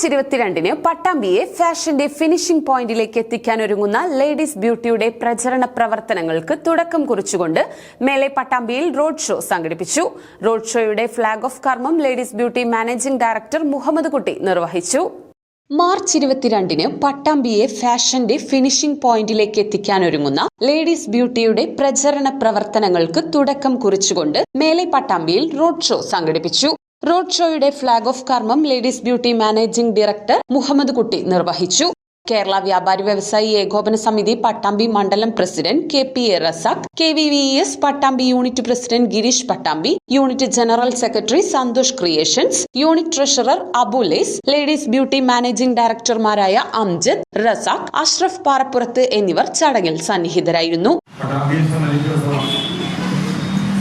March ഇരുപത്തിരണ്ടിന് പട്ടാമ്പിയെ ഫാഷന്റെ finishing പോയിന്റിലേക്ക് എത്തിക്കാൻ ഒരുങ്ങുന്ന ലേഡീസ് ബ്യൂട്ടിയുടെ പ്രചരണ പ്രവർത്തനങ്ങൾക്ക് തുടക്കം കുറിച്ചുകൊണ്ട് മേലെ പട്ടാമ്പിയിൽ റോഡ് ഷോ സംഘടിപ്പിച്ചു. റോഡ് ഷോയുടെ ഫ്ളാഗ് ഓഫ് കർമ്മം Ladies Beauty managing director Muhammad Kutty നിർവഹിച്ചു. മാർച്ച് ഇരുപത്തിരണ്ടിന് പട്ടാമ്പിയെ ഫാഷന്റെ ഫിനിഷിംഗ് പോയിന്റിലേക്ക് എത്തിക്കാൻ ഒരുങ്ങുന്ന ലേഡീസ് ബ്യൂട്ടിയുടെ പ്രചരണ പ്രവർത്തനങ്ങൾക്ക് തുടക്കം കുറിച്ചുകൊണ്ട് മേലെ പട്ടാമ്പിയിൽ റോഡ് ഷോ സംഘടിപ്പിച്ചു. റോഡ് ഷോയുടെ ഫ്ളാഗ് ഓഫ് കർമ്മം Ladies Beauty managing director Muhammad Kutty നിർവഹിച്ചു. കേരള വ്യാപാരി വ്യവസായി ഏകോപന സമിതി പട്ടാമ്പി മണ്ഡലം president K P A Razak K V V S Pattambi unit president Girish Pattambi unit general secretary Santhosh creations unit treasurer Abules Ladies Beauty managing ഡയറക്ടർമാരായ Amjad Razak Ashraf Parappurath എന്നിവർ ചടങ്ങിൽ സന്നിഹിതരായിരുന്നു.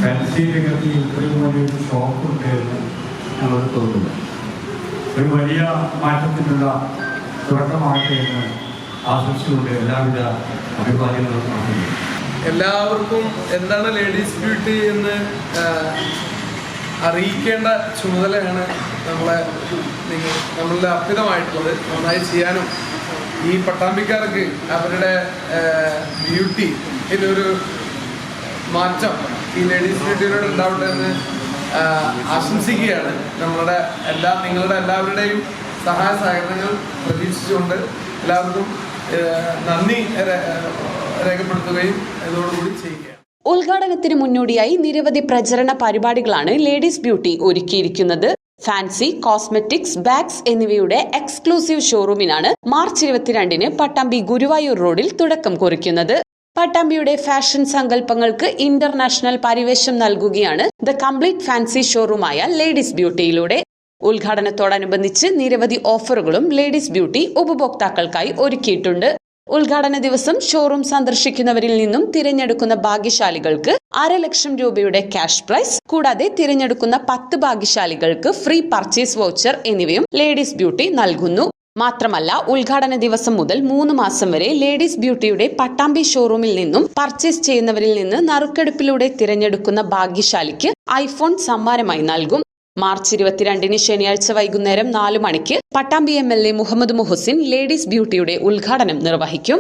Fancy shop ഞങ്ങൾ തോന്നുന്നു. ഒരു വലിയ മാറ്റത്തിനുള്ള തുടക്കമാകട്ടെ എന്ന് ആശംസിച്ചുകൊണ്ട് എല്ലാവിധ അഭിപ്രായങ്ങളും നടത്തുന്നു എല്ലാവർക്കും എന്താണ് ലേഡീസ് ബ്യൂട്ടി എന്ന് അറിയിക്കേണ്ട ചുമതലയാണ് നമ്മളെ നിങ്ങൾ നമ്മളുടെ അർപ്പിതമായിട്ടുള്ളത്. നന്നായി ചെയ്യാനും ഈ പട്ടാമ്പിക്കാർക്ക് അവരുടെ ബ്യൂട്ടി ഇതിലൊരു മാറ്റം ഈ ലേഡീസ് ബ്യൂട്ടിയിലൂടെ ഉണ്ടാവട്ടെ എന്ന് ആശംസിക്കുകയാണ്. നമ്മളുടെ എല്ലാ നിങ്ങളുടെ എല്ലാവരുടെയും സഹായ സഹകരണങ്ങൾ പ്രതീക്ഷിച്ചുകൊണ്ട് എല്ലാവർക്കും നന്ദി രേഖപ്പെടുത്തുകയും ഇതോടുകൂടി ചെയ്യുകയാണ്. ഉദ്ഘാടനത്തിന് മുന്നോടിയായി നിരവധി പ്രചരണ പരിപാടികളാണ് ലേഡീസ് ബ്യൂട്ടി ഒരുക്കിയിരിക്കുന്നത്. ഫാൻസി കോസ്മെറ്റിക്സ് ബാഗ്സ് എന്നിവയുടെ എക്സ്ക്ലൂസീവ് ഷോറൂമിനാണ് മാർച്ച് ഇരുപത്തിരണ്ടിന് പട്ടാമ്പി ഗുരുവായൂർ റോഡിൽ തുടക്കം കുറിക്കുന്നത്. പട്ടാമ്പിയുടെ ഫാഷൻ സങ്കല്പങ്ങൾക്ക് ഇന്റർനാഷണൽ പരിവേഷം നൽകുകയാണ് ദ കംപ്ലീറ്റ് ഫാൻസി ഷോറൂമായ ലേഡീസ് ബ്യൂട്ടിയിലൂടെ. ഉദ്ഘാടനത്തോടനുബന്ധിച്ച് നിരവധി ഓഫറുകളും ലേഡീസ് ബ്യൂട്ടി ഉപഭോക്താക്കൾക്കായി ഒരുക്കിയിട്ടുണ്ട്. ഉദ്ഘാടന ദിവസം ഷോറൂം സന്ദർശിക്കുന്നവരിൽ നിന്നും തിരഞ്ഞെടുക്കുന്ന ഭാഗ്യശാലികൾക്ക് അര ലക്ഷം രൂപയുടെ ക്യാഷ് പ്രൈസ് കൂടാതെ തിരഞ്ഞെടുക്കുന്ന പത്ത് ഭാഗ്യശാലികൾക്ക് ഫ്രീ പർച്ചേസ് വൗച്ചർ എന്നിവയും ലേഡീസ് ബ്യൂട്ടി നൽകുന്നു. മാത്രമല്ല ഉദ്ഘാടന ദിവസം മുതൽ മൂന്ന് മാസം വരെ ലേഡീസ് ബ്യൂട്ടിയുടെ പട്ടാമ്പി ഷോറൂമിൽ നിന്നും പർച്ചേസ് ചെയ്യുന്നവരിൽ നിന്ന് നറുക്കെടുപ്പിലൂടെ തിരഞ്ഞെടുക്കുന്ന ഭാഗ്യശാലിക്ക് ഐഫോൺ സമ്മാനമായി നൽകും. മാർച്ച് ഇരുപത്തിരണ്ടിന് ശനിയാഴ്ച വൈകുന്നേരം നാലു മണിക്ക് Pattambi M L A Muhammad Muhsin Ladies ബ്യൂട്ടിയുടെ ഉദ്ഘാടനം നിർവഹിക്കും.